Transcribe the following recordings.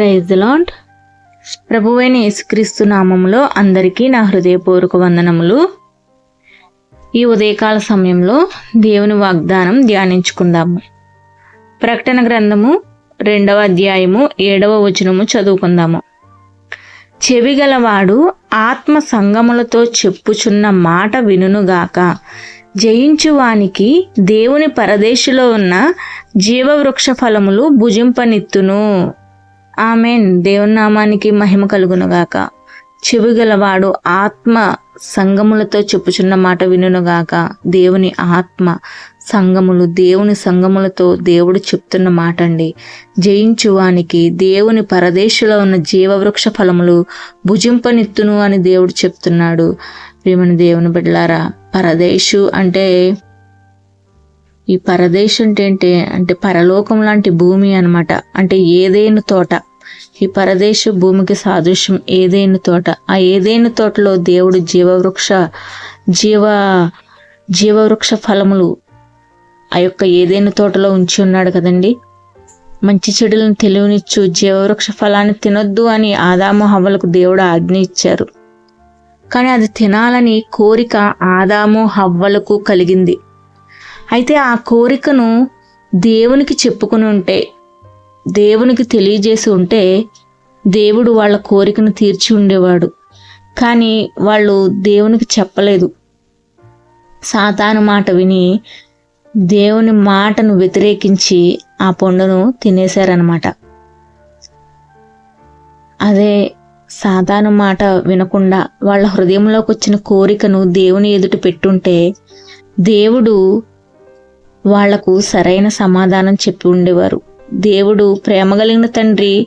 Praise lord ప్రభువైన యేసుక్రీస్తు నామంలో అందరికీ నా హృదయపూర్వక వందనములు. ఈ ఉదయకాల సమయంలో దేవుని వాగ్దానం ధ్యానించుకుందాము. ప్రకటన గ్రంథము రెండవ అధ్యాయము ఏడవ వచనము చదువుకుందాము. చెవిగలవాడు ఆత్మ సంగములతో చెప్పుచున్న మాట వినుగాక జయించువానికి దేవుని పరదేశిలో ఉన్న జీవవృక్ష ఫలములు భుజింపనిత్తును. ఆమెన్. దేవుని నామానికి మహిమ కలుగునుగాక. చెవిగలవాడు ఆత్మ సంగములతో చెప్పుచున్న మాట వినుగాక దేవుని ఆత్మ సంగములు దేవుని సంగములతో దేవుడు చెప్తున్న మాట అండి జయించువానికి దేవుని పరదేశంలో ఉన్న జీవవృక్ష ఫలములు భుజింపనిత్తును అని దేవుడు చెప్తున్నాడు. ప్రియమని దేవుని బిడ్డలారా పరదేశు అంటే ఈ పరదేశం అంటే ఏంటి? అంటే పరలోకం లాంటి భూమి అనమాట అంటే ఏదైనా తోట. ఈ పరదేశ భూమికి సాదృశ్యం ఏదైనా తోట? ఆ ఏదైనా తోటలో దేవుడు జీవవృక్ష జీవ జీవవృక్ష ఫలములు ఆ యొక్క ఏదైనా తోటలో ఉంచి ఉన్నాడు కదండి? మంచి చెడులను తెలివినిచ్చు జీవవృక్ష ఫలాన్ని తినొద్దు అని ఆదాము హవ్వలకు దేవుడు ఆజ్ఞ ఇచ్చారు. కానీ అది తినాలని కోరిక ఆదాము హవ్వలకు కలిగింది. అయితే ఆ కోరికను దేవునికి చెప్పుకుని ఉంటే దేవునికి తెలియజేసి ఉంటే దేవుడు వాళ్ళ కోరికను తీర్చి ఉండేవాడు. కానీ వాళ్ళు దేవునికి చెప్పలేదు. సాతాను మాట విని దేవుని మాటను వ్యతిరేకించి ఆ పండును తినేశారనమాట అదే సాతాను మాట వినకుండా వాళ్ళ హృదయంలోకి వచ్చిన కోరికను దేవుని ఎదుట పెట్టుంటే దేవుడు వాళ్ళకు సరైన సమాధానం చెప్పి ఉండేవారు. దేవుడు ప్రేమ కలిగిన తండ్రి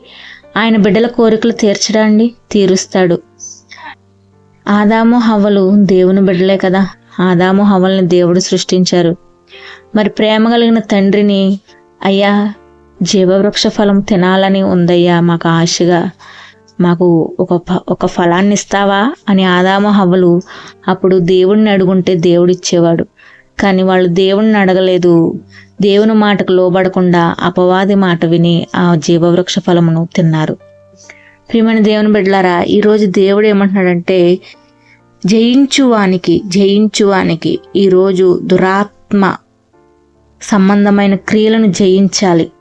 ఆయన బిడ్డల కోరికలు తీర్చడాన్ని తీరుస్తాడు. ఆదాము హవ్వలు దేవుని బిడ్డలే కదా. ఆదాము హవ్వల్ని దేవుడు సృష్టించారు. మరి ప్రేమ కలిగిన తండ్రిని అయ్యా జీవవృక్ష ఫలం తినాలని ఉందయ్యా మాకు ఆశగా మాకు ఒక ఒక ఫలాన్ని ఇస్తావా? అని ఆదాము హవ్వలు అప్పుడు దేవుడిని అడుగుంటే దేవుడు ఇచ్చేవాడు కానీ వాళ్ళు దేవుణ్ణి అడగలేదు. దేవుని మాటకు లోబడకుండా అపవాది మాట విని ఆ జీవవృక్ష ఫలమును తిన్నారు. ప్రియమైన దేవుని బిడ్డలారా ఈరోజు దేవుడు ఏమంటున్నాడంటే జయించువానికి జయించువానికి ఈరోజు దురాత్మ సంబంధమైన క్రియలను జయించాలి.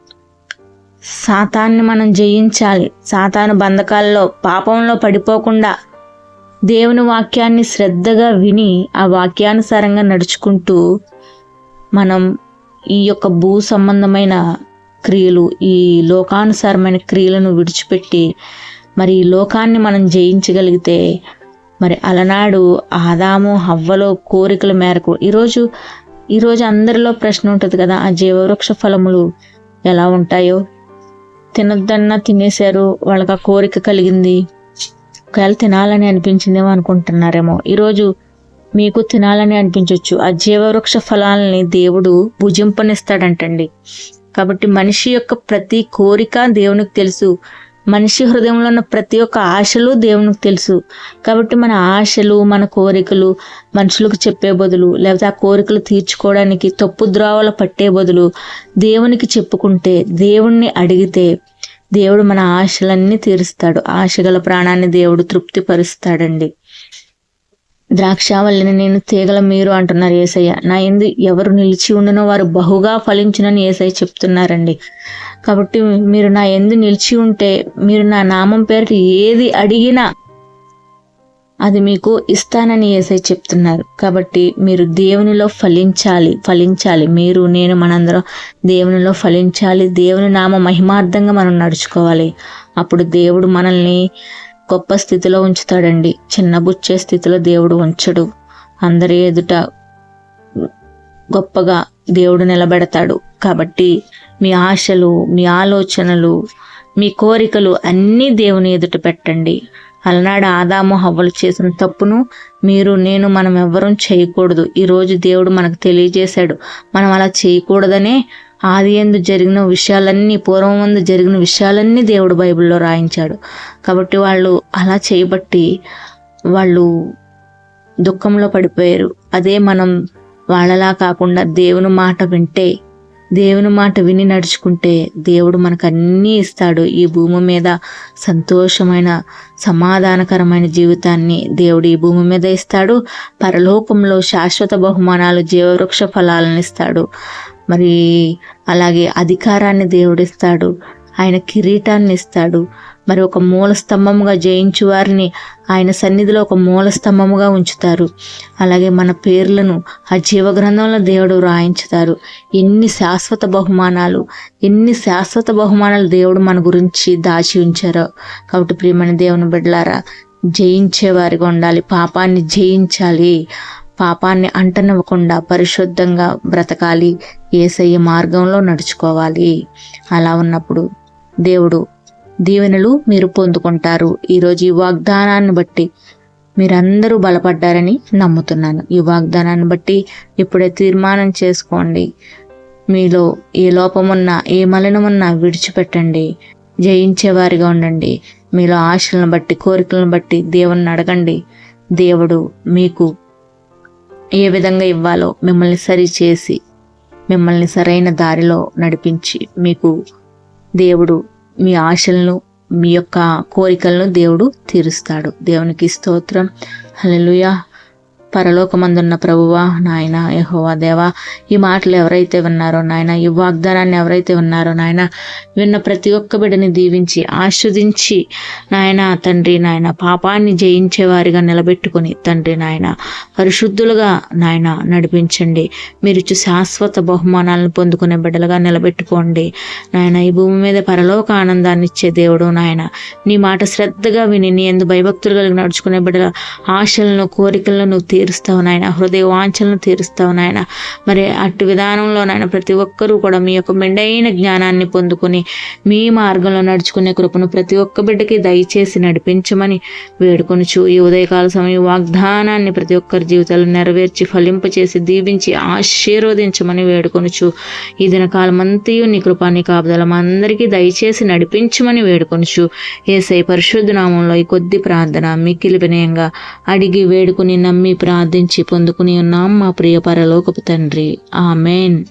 సాతాన్ని మనం జయించాలి. సాతాను బంధకాల్లో పాపంలో పడిపోకుండా దేవుని వాక్యాన్ని శ్రద్ధగా విని ఆ వాక్యానుసారంగా నడుచుకుంటూ మనం ఈ యొక్క భూ సంబంధమైన క్రియలు ఈ లోకానుసారమైన క్రియలను విడిచిపెట్టి మరి ఈ లోకాన్ని మనం జయించగలిగితే మరి అలనాడు ఆదాము హవ్వలో కోరికల మేరకు ఈరోజు ఈరోజు అందరిలో ప్రశ్న ఉంటుంది కదా ఆ జీవవృక్ష ఫలములు ఎలా ఉంటాయో? తినొద్దన్నా తినేశారు వాళ్ళకి ఆ కోరిక కలిగింది. ఒకవేళ తినాలని అనిపించిందేమో అనుకుంటున్నారేమో. ఈరోజు మీకు తినాలని అనిపించవచ్చు ఆ జీవవృక్ష ఫలాలని దేవుడు భుజింపనిస్తాడంటండి. కాబట్టి మనిషి యొక్క ప్రతి కోరిక దేవునికి తెలుసు. మనిషి హృదయంలో ఉన్న ప్రతి ఒక్క ఆశలు దేవునికి తెలుసు. కాబట్టి మన ఆశలు మన కోరికలు మనుషులకు చెప్పే బదులు లేకపోతే ఆ కోరికలు తీర్చుకోవడానికి తప్పు ద్రోవలు పట్టే బదులు దేవునికి చెప్పుకుంటే దేవుణ్ణి అడిగితే దేవుడు మన ఆశలన్నీ తీరుస్తాడు. ఆశగల ప్రాణాన్ని దేవుడు తృప్తిపరుస్తాడండి. ద్రాక్షావల్లిని నేను తీగల మీరు అంటున్నారు ఏసయ్య. నా ఎందు ఎవరు నిలిచి ఉండనో వారు బహుగా ఫలించునని ఏసయ్య చెప్తున్నారండి. కాబట్టి మీరు నా ఎందు నిలిచి ఉంటే మీరు నా నామం పేరు ఏది అడిగినా అది మీకు ఇస్తానని ఏసై చెప్తున్నారు. కాబట్టి మీరు దేవునిలో ఫలించాలి ఫలించాలి. మీరు నేను మనందరం దేవునిలో ఫలించాలి. దేవుని నామ మహిమార్థంగా మనం నడుచుకోవాలి. అప్పుడు దేవుడు మనల్ని గొప్ప స్థితిలో ఉంచుతాడండి. చిన్నబుచ్చే స్థితిలో దేవుడు ఉంచడు. అందరి ఎదుట గొప్పగా దేవుడు నిలబెడతాడు. కాబట్టి మీ ఆశలు మీ ఆలోచనలు మీ కోరికలు అన్నీ దేవుని ఎదుట పెట్టండి. అలనాడు ఆదాము హవ్వలు చేసిన తప్పును మీరు నేను మనం ఎవ్వరూ చేయకూడదు ఈరోజు దేవుడు మనకు తెలియజేశాడు. మనం అలా చేయకూడదనే ఆది ఎందు జరిగిన విషయాలన్నీ పూర్వం ముందు జరిగిన విషయాలన్నీ దేవుడు బైబిల్లో రాయించాడు. కాబట్టి వాళ్ళు అలా చేయబట్టి వాళ్ళు దుఃఖంలో పడిపోయారు. అదే మనం వాళ్ళలా కాకుండా దేవుని మాట వింటే దేవుని మాట విని నడుచుకుంటే దేవుడు మనకు అన్నీ ఇస్తాడు. ఈ భూమి మీద సంతోషమైన సమాధానకరమైన జీవితాన్ని దేవుడు ఈ భూమి మీద ఇస్తాడు. పరలోకంలో శాశ్వత బహుమానాలు జీవవృక్ష ఫలాలను ఇస్తాడు. మరి అలాగే అధికారాన్ని దేవుడిస్తాడు. ఆయన కిరీటాన్ని ఇస్తాడు మరి ఒక మూల స్తంభముగా జయించు వారిని ఆయన సన్నిధిలో ఒక మూల స్తంభముగా ఉంచుతారు. అలాగే మన పేర్లను ఆ జీవ గ్రంథంలో దేవుడు రాయించుతారు. ఎన్ని శాశ్వత బహుమానాలు ఎన్ని శాశ్వత బహుమానాలు దేవుడు మన గురించి దాచి ఉంచారో. కాబట్టి ప్రియమైన దేవుని బిడ్డలారా జయించేవారిగా ఉండాలి పాపాన్ని జయించాలి. పాపాన్ని అంటనివ్వకుండా పరిశుద్ధంగా బ్రతకాలి. ఏసయ్య మార్గంలో నడుచుకోవాలి. అలా ఉన్నప్పుడు దేవుడు దీవెనలు మీరు పొందుకుంటారు. ఈరోజు ఈ వాగ్దానాన్ని బట్టి మీరందరూ బలపడ్డారని నమ్ముతున్నాను. ఈ వాగ్దానాన్ని బట్టి ఇప్పుడే తీర్మానం చేసుకోండి. మీలో ఏ లోపమున్నా ఏ మలినమున్నా విడిచిపెట్టండి. జయించేవారిగా ఉండండి. మీలో ఆశలను బట్టి కోరికలను బట్టి దేవుణ్ణి అడగండి. దేవుడు మీకు ఏ విధంగా ఇవ్వాలో మిమ్మల్ని సరిచేసి మిమ్మల్ని సరైన దారిలో నడిపించి మీకు దేవుడు మీ ఆశలను మీ యొక్క కోరికలను దేవుడు తీరుస్తాడు. దేవునికి స్తోత్రం. హల్లెలూయా. పరలోకమందున్న ప్రభువా నాయన యహోవా దేవా ఈ మాటలు ఎవరైతే విన్నారో నాయన ఈ వాగ్దానాన్ని ఎవరైతే విన్నారో నాయన విన్న ప్రతి ఒక్క బిడ్డని దీవించి ఆస్వాదించి నాయన తండ్రి నాయన పాపాన్ని జయించేవారిగా నిలబెట్టుకుని తండ్రి నాయన పరిశుద్ధులుగా నాయన నడిపించండి. మీరు శాశ్వత బహుమానాలను పొందుకునే బిడ్డలుగా నిలబెట్టుకోండి. నాయన ఈ భూమి మీద పరలోక ఆనందాన్ని ఇచ్చే దేవుడు నాయన. నీ మాట శ్రద్ధగా విని నీ ఎందు భయభక్తులు కలిగి నడుచుకునే బిడ్డల ఆశలను కోరికలను నువ్వు తీరుస్తావు నాయన. హృదయ వాంఛలను తీరుస్తావు నాయన. మరి అటు విధానంలో నాయన ప్రతి ఒక్కరూ కూడా మీ యొక్క మెండైన జ్ఞానాన్ని పొందుకుని మీ మార్గంలో నడుచుకునే కృపను ప్రతి ఒక్క బిడ్డకి దయచేసి నడిపించమని వేడుకొనుచు ఈ ఉదయకాల సమయం వాగ్దానాన్ని ప్రతి ఒక్కరి జీవితాలు నెరవేర్చి ఫలింపచేసి దీవించి ఆశీర్వదించమని వేడుకొనుచు ఈ దినకాలం అంతయు నీ కృపాన్ని కాపుదల అందరికీ దయచేసి నడిపించమని వేడుకొనుచు ఏసై పరిశుద్ధ నామంలో ఈ కొద్ది ప్రార్థన మిక్కిలి వినయంగా అడిగి వేడుకుని నమ్మి ప్రార్థించి పొందుకుని ఉన్నాం మా ప్రియ పరలోకపు తండ్రి. ఆమెన్.